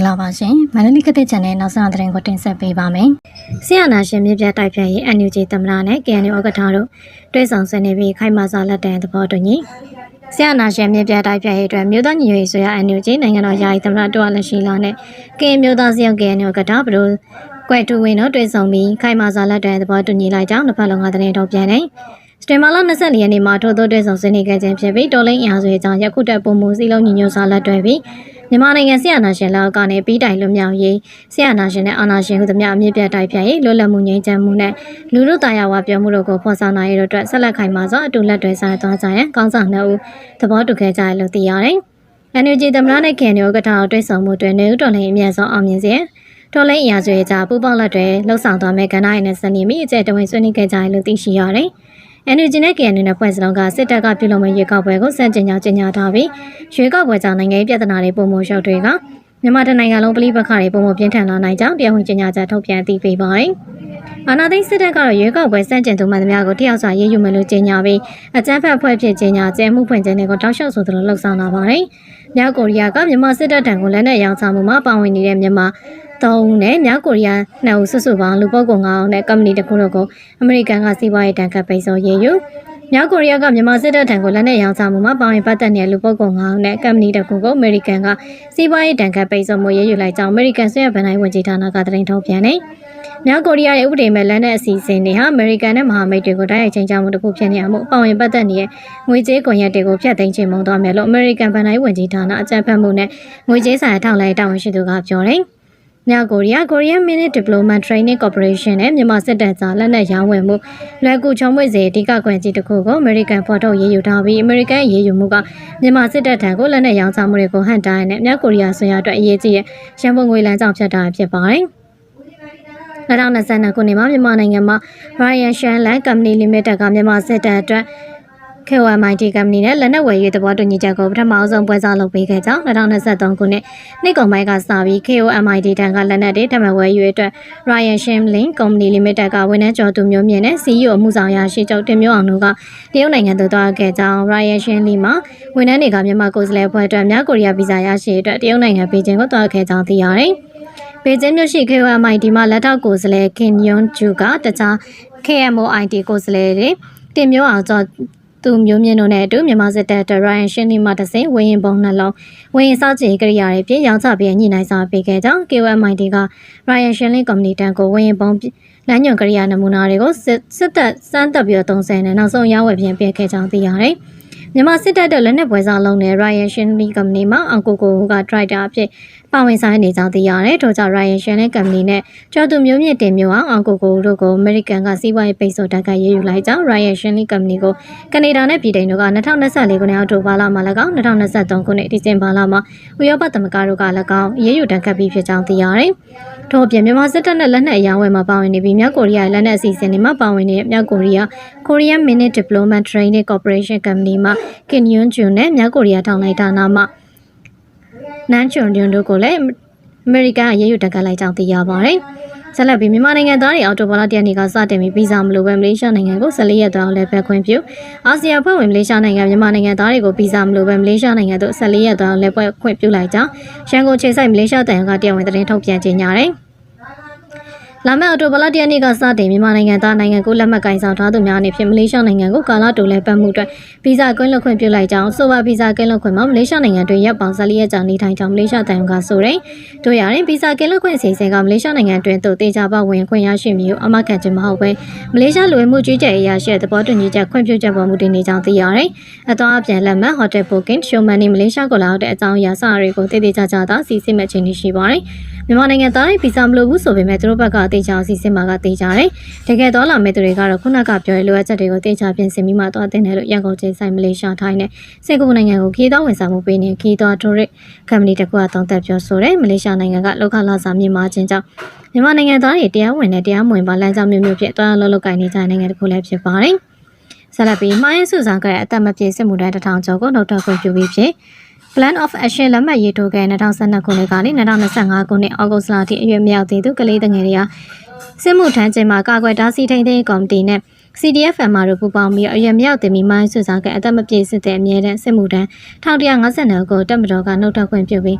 ္ဂလာပါရှင်မန္တလေးကတဲ့ channel နောက်ဆုံးသတင်းကိုတင်ဆက်ပေးပါမယ်။ဆီယနာရှင်မြပြတိုက်ဖြတ်ရေး NUG သမ္မတနဲ့ KNU ဥက္ကဋ္ဌတို့တွဲဆောင်ဆွေးနွေးပြီးခိုင်မာစွာလက်တံသဘောတူညီဆီယနာရှင်မြပြတိုက်ဖြတ်ရေးအတွက်မြို့သားညီညွတ်ရေးဆိုရ NUG နိုင်ငံတော်ယာယီသမ္မတတွာလက်ရှိလာနဲ့ KN မြို့သားစီယုံ KNU ဥက္ကဋ္ဌဘဒိုကွယ်တူဝင်းတို့တွဲဆောင်ပြီးခိုင်မာစွာလက်တံသဘောတူညီလိုက်ကြောင်းတစ်ဖက်လုံးကသတင်းထုတ်ပြန်တယ်။စတေမာလာ24ရက်နေ့မှာထို့သောတွဲဆောင်ဆွေးနွေးခဲ့ခြင်းဖြစ်ပြီးတော်လိုင်းအင်အားစုရဲ့ကြောင့်ယခုတက်ပုံမူစည်းလုံးညီညွတ်စွာလက်တွဲပြီး မြန်မာနိုင်ငံဆီယနာရှင်လောက်ကနေပြီးတိုင်လွတ်မြောက်ရေးဆီယနာရှင်နဲ့အာနာရှင်ဟုသမျှအမြင့်ပြတ်တိုက်ဖြတ်ရေးလွတ်လပ်မှုငြိမ်းချမ်းမှုနဲ့လူလူသားရဝပြောမှုတို့ကိုဖော်ဆောင်နိုင်ရတဲ့အတွက်ဆက်လက်ခိုင်မာစွာအတူလက်တွဲဆောင်သွားကြရန်ကောင်းဆောင်နှစ်ဦးသဘောတူခဲ့ကြရလို့သိရတယ်။ NUG သမ္မတနဲ့ခင်မျိုးကထာတွဲဆောင်မှုတွင်နေဦးတော်လှန်ရေးအမြတ်ဆုံးအောင်မြင်စေတော်လိုင်းအရာဆွေကြပူပေါင်းလက်တွေလှုပ်ဆောင်သွားမဲ့ကဏ္ဍရင်းနဲ့စနေမိအကျဲတဝင်ဆွေးနွေးခဲ့ကြရလို့သိရှိရတယ်။ NUG နဲ့ KNU နဲ့ဖွဲ့စလုံးကစစ်တပ်ကပြုလုပ်မဲ့ရွေးကောက်ပွဲကိုစန့်ကျင်ကြောင်းကြေညာထားပြီးရွေးကောက်ပွဲကြောင့်နိုင်ငံရေးပြဿနာတွေပုံမှုရှုပ်တွေကမြန်မာတနိုင်ငံလုံးပဋိပက္ခတွေပုံမှုပြင်းထန်လာနိုင်ကြောင်းတရားဝင်ကြေညာချက်ထုတ်ပြန်သိပေးပါတယ်။အာဏာသိမ်းစစ်တပ်ကတော့ရွေးကောက်ပွဲစန့်ကျင်သူမှန်သမျှကိုတယောက်စာရေးယူမယ်လို့ကြေညာပြီးအကြမ်းဖက်ဖွဲ့ဖြစ်ကြေညာကျဲမှုဖွင့်ခြင်းတွေကိုတောက်လျှောက်ဆိုသလိုလှုပ်ဆောင်လာပါတယ်။မြောက်ကိုရီးယားကမြန်မာစစ်တပ်တံကိုလက်နက်ရောင်းချမှုမှာပါဝင်နေတဲ့မြန်မာ သုံးဦးနဲ့မြောက်ကိုရီးယားနှစ်ဦးစုစုပေါင်းလူပုဂ္ဂိုလ်9ဦးနဲ့ကမ္ပဏီတစ်ခုတို့ကိုအမေရိကန်ကစီးပွားရေးတန်ခတ်ပိတ်ဆို့ရေးယူမြောက်ကိုရီးယားကမြန်မာစစ်တပ်ထံကိုလက်နက်ရောင်းချမှုမှာပါဝင်ပတ်သက်နေတဲ့လူပုဂ္ဂိုလ်9ဦးနဲ့ကမ္ပဏီတစ်ခုကိုအမေရိကန်ကစီးပွားရေးတန်ခတ်ပိတ်ဆို့မှုရေးယူလိုက်ကြောင်းအမေရိကန်ဆွေရဗန်တိုင်းဝန်ကြီးဌာနကသတင်းထုတ်ပြန်တယ်။မြောက်ကိုရီးယားရဲ့ဥပဒေမဲ့လက်နက်အစီအစဉ်တွေဟာအမေရိကန်နဲ့မဟာမိတ်တွေကိုတိုက်ရိုက်ချိန်ချမှုတစ်ခုဖြစ်နေမှုပါဝင်ပတ်သက်နေတဲ့ငွေကြေးကွန်ရက်တွေကိုဖျက်သိမ်းခြင်းမုံသွားမယ်လို့အမေရိကန်ဗန်တိုင်းဝန်ကြီးဌာနအကြံဖတ်မှုနဲ့ငွေကြေးဆိုင်ရာထောက်လှမ်းတာဝန်ရှိသူကပြောတယ်။ မြောက်ကိုရီးယား Korean Minute Diplomat Training Corporation နဲ့မြန်မာစစ်တပ်ကြားလက်နက်ရောင်းဝယ်မှုလွယ်ကူချုံမွေ့စေအဓိကကွန်ကြီးတစ်ခုကို American ဖော်ထုတ်ရေးယူထားပြီး American ရေးယူမှုကမြန်မာစစ်တပ်ထံကိုလက်နက်ရောင်းချမှုတွေကိုဟန်တိုင်းနဲ့မြောက်ကိုရီးယားဆွေရအတွက်အရေးကြီးတဲ့ရန်ပုံငွေလမ်းကြောင်းဖြတ်တာဖြစ်ပါတယ်။2022ခုနှစ်မှာမြန်မာနိုင်ငံမှာ Ryan Shanland Company Limited ကမြန်မာစစ်တပ်အတွက် KOMIT company နဲ့လက်နက်ဝယ်ရေးသဘောတူညီချက်ကိုပထမဆုံးပွဲစားလုပ်ပေးခဲ့ကြောင်း2023ခုနှစ်နှစ်ကုန်ပိုင်းကစပြီး KOMIT တန်ကလက်နက်တွေထပ်မံဝယ်ယူအတွက် Ryan Shimlin Company Limited ကဝန်ထမ်းကျော်သူမျိုးမြင့်နဲ့ CEO အမှုဆောင်ရာရှိချုပ်တင်မျိုးအောင်တို့ကတရုတ်နိုင်ငံသို့သွားခဲ့ကြောင်း Ryan Shimlin မှာဝန်ထမ်းတွေကမြန်မာကိုယ်စားလှယ်အဖွဲ့အတွက်မြောက်ကိုရီးယားဗီဇာရရှိအတွက်တရုတ်နိုင်ငံပြည်ကျင်းကိုသွားခဲ့ကြောင်းသိရတယ်။ပေကျင်းမြို့ရှိ KOMIT မှာလက်ထောက်ကိုယ်စားလှယ်ခင်ယွန်ဂျူကတခြား KMOIT ကိုယ်စားလှယ်တွေတင်မျိုးအောင်ကျော် သူမျိုးမြင့်တို့နဲ့အတူမြန်မာစစ်တပ်တရိုင်ရှင်းလီမှတစိဝင်းရင်ပုံနှလုံးဝင်းရင်စောက်ချေကိရိယာတွေပြင်ရောင်းချပြီးညှိနှိုင်းစာပေးခဲ့ကြောင်း KOMIT က Ryan Shinley Company တန်ကိုဝင်းရင်ပုံလမ်းညွန်ကိရိယာနမူနာတွေကိုစစ်တပ်စမ်းတပ်ပြီးတော့30နဲ့နောက်ဆုံးရောင်းဝယ်ပြင်ပေးခဲ့ကြောင်းသိရတယ်။မြန်မာစစ်တပ်တဲ့လက်နက်ပွဲစားလုံးနဲ့ Ryan Shinley Company မှာအောင်ကိုကိုက driver အဖြစ် ပါဝင်ဆိုင်နေကြောင်းသိရတယ်။ထို့ကြောင့် Ryan Shinley Company နဲ့ကျော်သူမျိုးမြင့်တင်မျိုးအောင်အောင်ကိုကိုတို့ကို American ကစီးပွားရေးပိတ်ဆို့တက်ကရေးယူလိုက်ကြောင်း Ryan Shinley Company ကိုကနေဒါနဲ့ပြည်ထိုင်တို့က2024ခုနှစ်အောက်တိုဘာလမှာ၎င်း2023ခုနှစ်ဒီဇင်ဘာလမှာဥရောပသမဂ္ဂတို့က၎င်းရေးယူတက်ကပ်ပြီးဖြစ်ကြောင်းသိရတယ်။ထို့အပြင်မြန်မာစစ်တပ်နဲ့လက်နက်အရောင်းဝယ်မှာပါဝင်နေပြီးမြောက်ကိုရီးယားလက်နက်အစီအစဉ်တွေမှာပါဝင်နေတဲ့မြောက်ကိုရီးယား Korean Minute Diplomat Training Corporation Company မှာကင်ယွန်းဂျွန်နဲ့မြောက်ကိုရီးယားထောင်လိုက်ဌာနမှ နန်ချွန်ဂျွန်တို့ကိုလည်းအမေရိကန်အရေးယူတက်ကလိုက်ကြောင်းသိရပါတယ်။ဆက်လက်ပြီးမြန်မာနိုင်ငံသားတွေအော်တိုဘာလတရက်နေ့ကစတင်ပြီးဗီဇာမလိုပဲမလေးရှားနိုင်ငံကို14ရက်သွားလည်းပဲခွင့်ပြုအာဆီယံဖွဲ့ဝင်မလေးရှားနိုင်ငံမြန်မာနိုင်ငံသားတွေကိုဗီဇာမလိုပဲမလေးရှားနိုင်ငံသို့14ရက်သွားလည်းပဲခွင့်ပြုလိုက်ကြောင်းရန်ကုန်ခြေဆိုင်မလေးရှားတန်ကတရားဝင်သတင်းထုတ်ပြန်ကြေညာတယ်။ လာမယ့်အော်တိုဘလတရနေ့ကစတင်မြန်မာနိုင်ငံသားနိုင်ငံကိုလက်မှတ်ကင်ဆောင်ထားသူများအနေဖြင့်မလေးရှားနိုင်ငံကိုကာလတိုလဲပတ်မှုအတွက်ဗီဇာကွင်းလွှတ်ခွင့်ပြုလိုက်ကြောင်းဆိုပါဗီဇာကင်းလွှတ်ခွင့်မှာမလေးရှားနိုင်ငံတွင်ရပ်ပေါင်း14ရက်ကြာနေထိုင်ကြောင်းမလေးရှားတန်ကဆိုတယ်။တို့ရရင်ဗီဇာကင်းလွှတ်ခွင့်အစီအစဉ်ကမလေးရှားနိုင်ငံတွင်သို့တေချာပဝင်ခွင့်ရရှိမည်ဟုအမခံခြင်းမဟုတ်ဘဲမလေးရှားလူဝင်မှုကြီးကြပ်ရေးရရှိတဲ့သဘောတူညီချက်ခွင့်ပြုချက်ပေါ်မူတည်နေကြောင်းသိရတယ်။အသွားအပြန်လက်မှတ် hotel booking ရှုံမန်နေမလေးရှားကိုလာရောက်တဲ့အကြောင်းအရာစတာတွေကိုတည်တည်ကြကြသာစီစစ်မဲ့ခြင်းရှိပါတယ်။မြန်မာနိုင်ငံသားတွေဗီဇာမလိုဘူးဆိုပေမဲ့သူတို့ဘက်ကအသေးချာစီစဉ်မှာကသေးကြတယ်။တကယ်တော့လာမဲ့သူတွေကတော့ခုနကပြောရလိုအပ်ချက်တွေကိုတေချာပြင်ဆင်ပြီးမှသွားတင်တယ်လို့ရန်ကုန်ချင်းဆိုင်မလေးရှားထိုင်းနဲ့စင်ကာပူနိုင်ငံကိုခီးသောဝန်ဆောင်မှုပေးနေခီးသောတိုရစ်ကမ္ပဏီတစ်ခုကသုံးသက်ပြောဆိုတယ်။မလေးရှားနိုင်ငံကလောက်ခလာစာမြင့်မားခြင်းကြောင့်မြန်မာနိုင်ငံသားတွေတရားဝင်နဲ့တရားမဝင်ပါလမ်းကြောင်းမျိုးမျိုးဖြစ်သွားလောက်လောက်ကိုင်းနေကြနိုင်ငံတစ်ခုလည်းဖြစ်ပါတယ်။ဆက်လက်ပြီးမှားရင်စုဆောင်ခဲ့တဲ့အသက်မပြည့်စစ်မှုတန်းတစ်ထောင်ကျော်ကိုနှုတ်ထွက်ခွင့်ပြုပြီးဖြစ် Plan of Action လက်မှတ်ရေးထိုးခဲ့2012ခုနှစ်ကနေ2025ခုနှစ်ဩဂုတ်လအထိအရွယ်မြောက်သေးသူကလေးငယ်တွေကစစ်မှုထမ်းခြင်းမှာကာကွယ်တားဆီးထိန်းသိမ်းကော်မတီနဲ့ CDFM မှာတို့ပူးပေါင်းပြီးအရွယ်မြောက်တင်ပြီးမိုင်းဆွစားခဲ့အသက်မပြည့်စစ်တဲ့အမြဲတမ်းစစ်မှုထမ်း1152ကိုတပ်မတော်ကနှုတ်ထွက်ခွင့်ပြုပြီး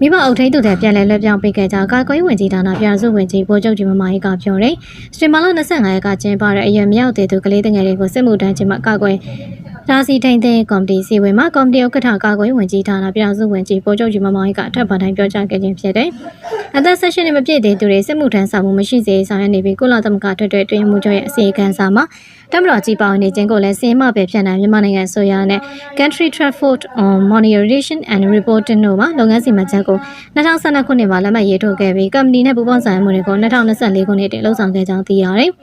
မိဘအုပ်ထိန်းသူတွေပြန်လည်လွှဲပြောင်းပေးခဲ့ကြကာကွယ်ရေးဝန်ကြီးဌာနပြည်စုဝင်ကြီးဗိုလ်ချုပ်ကြီးမမကြီးကပြောတယ်။စတင်မာလာ25ရက်ကကျင်းပတဲ့အရွယ်မြောက်တဲ့သူကလေးတငယ်တွေကိုစစ်မှုထမ်းခြင်းမှာကာကွယ် ဒါစီထိန်တဲ့ကော်မတီစီဝင်မှာကော်မတီဥက္ကဋ္ဌကာကွယ်ရေးဝန်ကြီးဌာနပြည်စုဝင်ကြီးဗိုလ်ချုပ်ကြီးမမကြီးကအထက်ပါတိုင်းပြောကြားခဲ့ခြင်းဖြစ်တယ်။အသက်16နှစ်မပြည့်သေးသူတွေစစ်မှုထမ်းဆောင်မှုမရှိစေဆောင်ရွက်နေပြီးကုလသမဂ္ဂထွတ်ထွတ်တွင်မှုချုပ်ရဲ့အစီအကံစာမှာတမတော်ကြီးပါဝင်နေခြင်းကိုလည်းစင်မပဲဖြစ်နိုင်မြန်မာနိုင်ငံဆိုရနဲ့ Country Transport on Monitoring and Reporting တို့မှာလုပ်ငန်းစီမံချက်ကို2012ခုနှစ်မှာလက်မှတ်ရေးထိုးခဲ့ပြီးကမ္ပဏီနဲ့ပူးပေါင်းဆောင်ရွက်မှုတွေကို2024ခုနှစ်တည်းလှုပ်ဆောင်ခဲ့ကြောင်းသိရတယ်။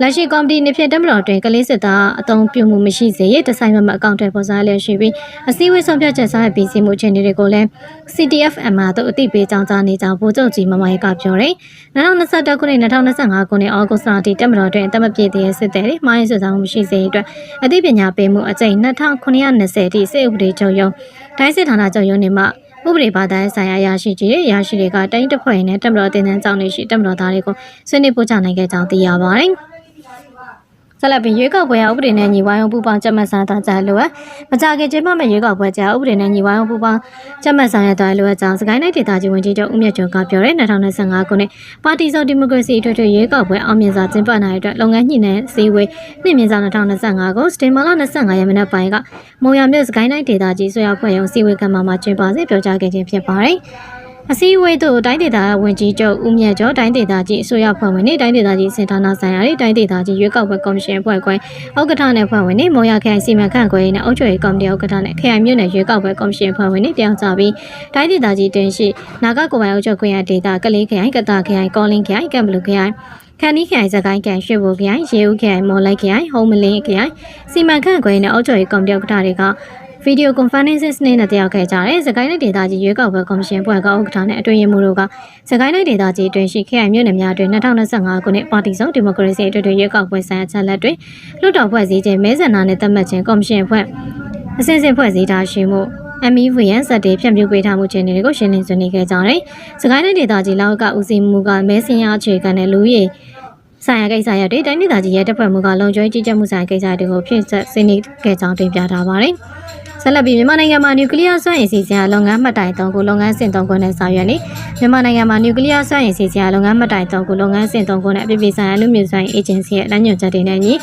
လက်ရှိကော်မတီနေဖြင့်တမတော်တွင်ကလေးစစ်သားအသုံးပြုမှုမရှိစေရတဆိုင်မမအကောင့်တွေပေါ်စားလျက်ရှိပြီးအစည်းအဝေးဆုံးဖြတ်ချက်ဆောင်ရွက်ပြီးစီမှုအခြေအနေတွေကိုလည်း CTFM မှာတို့အသိပေးကြောင်းကြားနေကြောင်းဗိုလ်ချုပ်ကြီးမမရေကပြောတယ်။2021ခုနှစ်2025ခုနှစ်ဩဂုတ်လအထိတမတော်တွင်အသက်မပြည့်သေးတဲ့စစ်သည်တွေမှားယွင်းစွပ်စွဲမှုမရှိစေရအတွက်အသိပညာပေးမှုအကြိမ်2920ထိစစ်ဥပဒေချုပ်ရုံးတိုင်းစစ်ဌာနချုပ်ရုံးနေမှာဥပဒေဘာသာရေးဆိုင်ရာရရှိကြီးရရှိတွေကတိုင်းတစ်ဖွဲ့နဲ့တမတော်တင်တန်းကြောင်းနေရှိတမတော်သားတွေကိုဆွေးနွေးပို့ချနိုင်ခဲ့ကြောင်းသိရပါတယ်။ ဆက်လက်ပြီးရွေးကောက်ပွဲဥပဒေနဲ့ညီဝိုင်းအောင်ပူပေါင်းကြက်မှတ်စာသားကြလို့မကြခင်ကျင်းပမဲ့ရွေးကောက်ပွဲကြာဥပဒေနဲ့ညီဝိုင်းအောင်ပူပေါင်းကြက်မှတ်စာရတဲ့လို့အကြောင်းစကိုင်းတိုင်းဒေသကြီးဝန်ကြီးချုပ်ဦးမြတ်ကျော်ကပြောတဲ့2025ခုနှစ်ပါတီစုံဒီမိုကရေစီအထွေထွေရွေးကောက်ပွဲအောင်မြင်စွာကျင်းပနိုင်တဲ့အတွက်လုပ်ငန်းညှိနှိုင်းစည်းဝေးနှစ်မြင့်စွာ2025ကိုစတင်မာလာ25ရက်နေ့ပိုင်းကမုံရမြို့စကိုင်းတိုင်းဒေသကြီးဆွေရောက်ဖွဲ့ရုံစည်းဝေးကမှမှာကျင်းပစေပြောကြားခဲ့ခြင်းဖြစ်ပါတယ်။ အစည်းအဝေးသို့တိုင်းဒေသဝန်ကြီးချုပ်ဦးမြတ်ကျော်တိုင်းဒေသကြီးအစိုးရဖွဲ့ဝင်တွေတိုင်းဒေသကြီးစင်ဌာနဆိုင်ရာတွေတိုင်းဒေသကြီးရွေးကောက်ပွဲကော်မရှင်အဖွဲ့ခွဲဥက္ကဋ္ဌနဲ့ဖွဲ့ဝင်တွေမော်ရခိုင်စီမံခန့်ခွဲရေးနဲ့အုပ်ချုပ်ရေးကော်မတီဥက္ကဋ္ဌနဲ့ခရိုင်မြို့နယ်ရွေးကောက်ပွဲကော်မရှင်ဖွဲ့ဝင်တွေတောင်းကြပြီးတိုင်းဒေသကြီးတင်ရှိနာဂကိုယ်ပိုင်အုပ်ချုပ်ခွင့်ရဒေသကလေးခရိုင်ကတာခရိုင်ကောလင်းခရိုင်ကံဘလူခရိုင်ခန်နီးခရိုင်စကိုင်းခရိုင်ရွှေဘိုခရိုင်ရေဦးခရိုင်မော်လိုက်ခရိုင်ဟုံးမလင်းခရိုင်စီမံခန့်ခွဲရေးနဲ့အုပ်ချုပ်ရေးကော်မတီဥက္ကဋ္ဌတွေက ဗီဒီယိုကွန်ဖရင့်စနဲ့တက်ရောက်ခဲ့ကြတဲ့စကိုင်းတိုင်းဒေသကြီးရွေးကောက်ပွဲကော်မရှင်ဖွဲ့ကဥက္ကဋ္ဌနဲ့အတွင်းရေးမှူးတို့ကစကိုင်းတိုင်းဒေသကြီးအတွင်းရှိခေတ်မြို့နယ်များအတွင်း2025ခုနှစ်ပါတီစုံဒီမိုကရေစီအထွေထွေရွေးကောက်ပွဲဆိုင်ရာချက်လက်တွေလွှတ်တော်ဖွဲ့စည်းခြင်းမဲဆန္ဒနဲ့သတ်မှတ်ခြင်းကော်မရှင်ဖွဲ့အစဉ်စဉ်ဖွဲ့စည်းထားရှိမှု MEVN စက်တေဖြန့်ဖြူးပေးထားမှုခြင်းတွေကိုရှင်းလင်းဆွေးနွေးခဲ့ကြတယ်။စကိုင်းတိုင်းဒေသကြီးလောက်ကဦးစီးမှုကမဲဆင်းရအခြေခံတဲ့လူရည်ဆိုင်ရာကိစ္စရပ်တွေတိုင်းဒေသကြီးရဲတပ်ဖွဲ့မှုကလုံခြုံရေးကြီးကြပ်မှုဆိုင်ရာကိစ္စတွေကိုဖြည့်ဆက်ဆွေးနွေးခဲ့ကြောင်းတင်ပြထားပါတယ်။ ဆက်လက်ပြီးမြန်မာနိုင်ငံမှာနျူကလ িয়ার စွမ်းအင်စီစဉ်လုပ်ငန်းမှတ်တိုင်၃ခုလုပ်ငန်းစဉ်၃ခုနဲ့ဆောင်ရွက်နေမြန်မာနိုင်ငံမှာနျူကလ িয়ার စွမ်းအင်စီစဉ်လုပ်ငန်းမှတ်တိုင်၃ခုလုပ်ငန်းစဉ်၃ခုနဲ့အပြည်ပြည်ဆိုင်ရာလူမျိုးစွမ်းအင်အေဂျင်စီရဲ့လမ်းညွှန်ချက်တွေနဲ့ညီ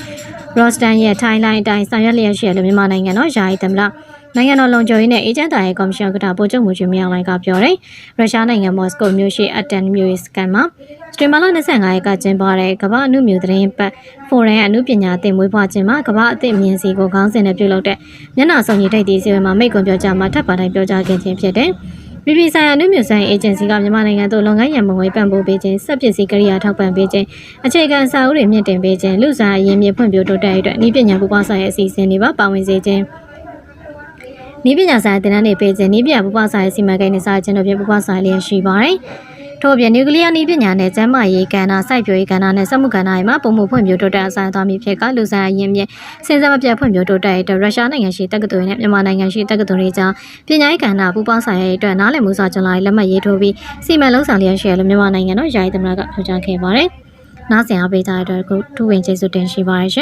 ရော့စတန်ရဲ့ထိုင်းလိုင်းအတိုင်းဆောင်ရွက်လျက်ရှိတဲ့မြန်မာနိုင်ငံတော်ယာယီသမ္မတ နိုင်ငံတော်လုံခြုံရေးနဲ့အေဂျင့်တာရဲ့ကော်မရှင်ကတာပို့ချုပ်မှုချင်းမြောင်လိုင်းကပြောတယ်။ရုရှားနိုင်ငံမော်စကိုမြို့ရှိအတန်မြို့စကန်မှာစတင်မာလာ25ရက်ကကျင်းပတဲ့ကမ္ဘာအမှုမျိုးသတင်းပတ်ဖိုရမ်အမှုပညာသင်မွေးဖွားခြင်းမှာကမ္ဘာအသစ်မြင်စီကိုခေါင်းစဉ်နဲ့ပြုလုပ်တဲ့မျက်နှာစုံညီထိပ်သီးစီဝဲမှာမိတ်ကွန်ပြောကြားမှာထပ်ပါတိုင်းပြောကြားခဲ့ခြင်းဖြစ်တယ်။ပြည်ပြည်ဆိုင်ရာနုမြဆိုင်အေဂျင်စီကမြန်မာနိုင်ငံသို့လုပ်ငန်းရန်မငွေပံ့ပိုးပေးခြင်းစက်ပစ္စည်းကိရိယာထောက်ပံ့ပေးခြင်းအခြေခံစာအုပ်တွေမြင့်တင်ပေးခြင်းလူစားအရင်းမြစ်ဖွံ့ဖြိုးတိုးတက်ရေးအတွက်ဤပညာပူးပေါင်းဆောင်ရဲ့အစီအစဉ်တွေပါပါဝင်စေခြင်း နီးပညာဆိုင်ရာတင်နန်းတွေပေးခြင်းနီးပညာပူပဆိုင်ရာစီမံကိန်းတွေစာချင်းတို့ဖြင့်ပူပဆိုင်လျက်ရှိပါတယ်။ထို့ပြင်နျူကလ িয়ার နီးပညာနဲ့ကျန်းမာရေးကဏ္ဍစိုက်ပျိုးရေးကဏ္ဍနဲ့စက်မှုကဏ္ဍတွေမှာပုံမှုဖွံ့ဖြိုးတိုးတက်အဆိုင်သွားမည်ဖြစ်ကလူဆိုင်အရင်းမြစ်စဉ်ဆက်မပြတ်ဖွံ့ဖြိုးတိုးတက်ရေးအတွက်ရုရှားနိုင်ငံရှိတက္ကသိုလ်နဲ့မြန်မာနိုင်ငံရှိတက္ကသိုလ်တွေကြားပညာရေးကဏ္ဍပူပေါင်းဆိုင်ရာအတွက်နားလည်မှုစာချုပ်လာလက်မှတ်ရေးထိုးပြီးစီမံလုံးဆောင်လျက်ရှိရလို့မြန်မာနိုင်ငံတော်ယာယီသမ္မတကပြောကြားခဲ့ပါတယ်။နားဆင်အားပေးကြတဲ့အတွက်ခုထူဝင်ကျေးဇူးတင်ရှိပါတယ်ရှင်